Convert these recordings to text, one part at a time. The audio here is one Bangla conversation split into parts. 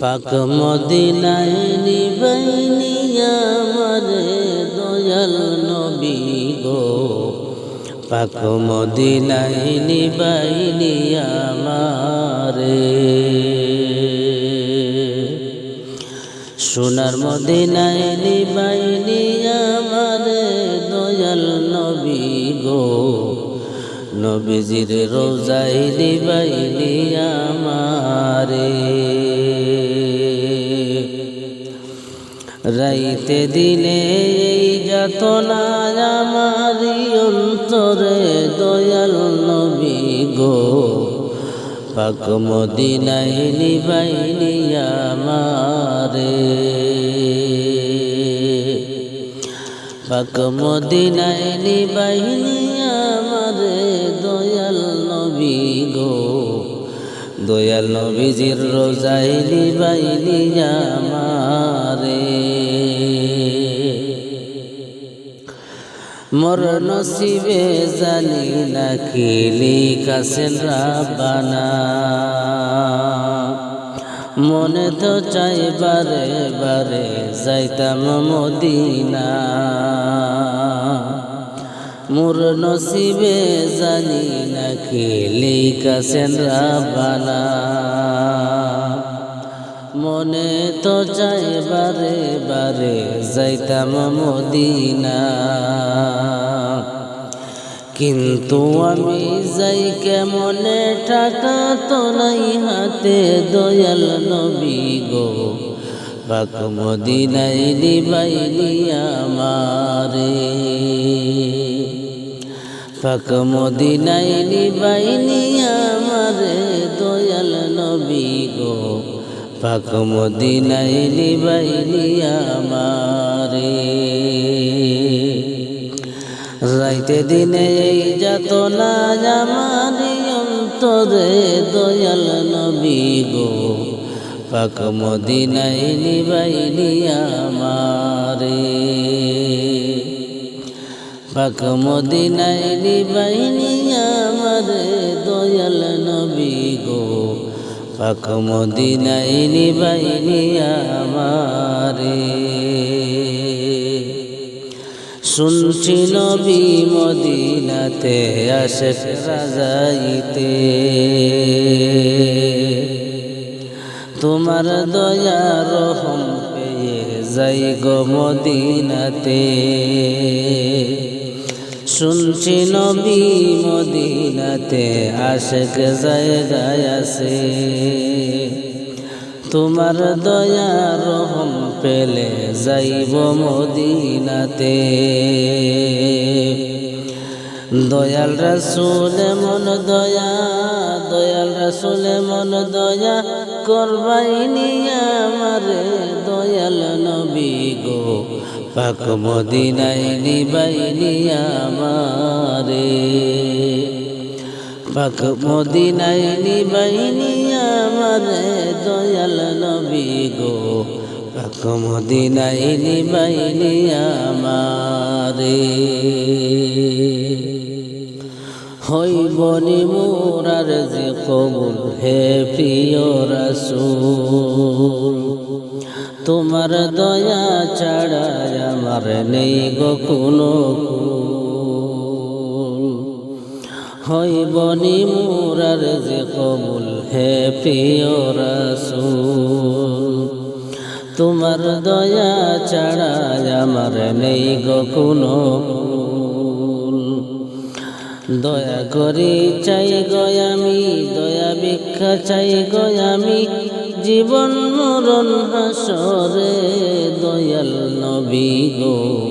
পাক মদিনায় নিবাইনি আমারে দয়াল নবী গো। পাক মদিনায় নিবাইনি আমারে। সোনার মদিনায় নিবাইনি আমারে দয়াল নবী গো। নবীজির রোজাই নিবাইনি আমারে। রাইতে দিলে এই যাতনা আমারি অন্তরে, দয়াল নবী গো। পাক মদিনায় নিবাইনি আমারে। পাক মদিনায় নিবাইনি আমারে, দয়াল নবী গো। দয়াল নবীজির রোজাই নিবাইনি আমারে। মোর নসিবে জানি না কি লিখাছেন রাবানা মনে তো চাই বারে বারে যাইতাম মদিনা। মোর নসিবে জানি না কি লিখাছেন রাবানা মনে তো চাই বারে বারে যাইতাম মদিনা। কিন্তু আমি যাই কেমনে টাকা তো নাই হাতে দয়াল নবী গো। পাক মদিনাই নিবাইনি আমারে। পাক মদিনাই নিবাইনি আমারে দয়াল নবী গো। পাক মদিনাই নিবাইনি আমারে। রাইতে দিনে এই যত না জামারি অন্তরে দয়াল নবী গো। পাক মদিনাই নিবাইনি আমারে। পাক মদিনাই নিবাইনি আমারে দয়াল নবী গো। পাক মদিনাই নিবাইনি আমারে। শুনছি নবী মদিনাতে আসে রাজাইতে। তোমার দয়া রহম পেয়ে যাই গো মদিনাতে। শুনছি নবী মদিনাতে আশেক জায়গায় আছে। তোমার দয়া রহম পেলে যাইব মদিনাতে। দয়াল রাসুল মন দয়া, দয়াল রাসুল মন দয়া করবাইনি আমারে দয়াল নবী গো। পাক মদিনায় নিবাইনি আমারে। পাক মদিনায় নিবাইনি আমারে, দয়াল নবী গো। পাক মদিনায় নিবাইনি আমারে। হইব নিমুরার যে কবুল, হে প্রিয় রাসূল। তোমার দয়া ছাড়া আমার নেই গো কোনো কুল হইব নিমুরার যে কবুল হে প্রিয় রাসূল তোমার দয়া ছাড়া আমার নেই গো কোনো কুল দয়া করি চাই গয়ামি দয়া ভিক্ষা চাই গয়ামি জীবন মরণ হাসরে দয়াল নবী গো।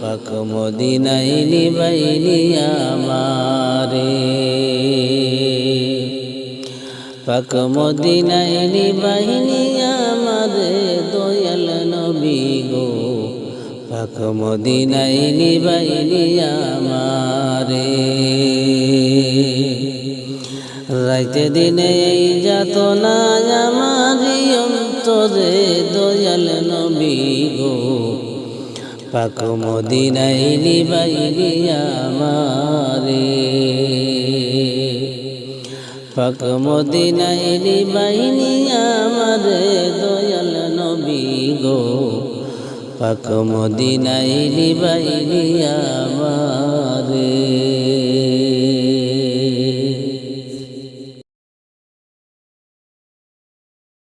পাক মদিনাই নিবাইনি আমারে। পাক মদিনাই নিবাইনি আমারে দয়াল নবী গো। পাক মদিনাই নিবাইনি আমারে। রাইতে দিনে এই যাতনা আমারি অন্তরে দয়াল নবী গো। পাক মদিনাই নিবাইলি আমারে। পাক মদিনাই নিবাইনি আমারে দয়াল নবী গো। পাক মদিনাই নিবাইলি আমারে।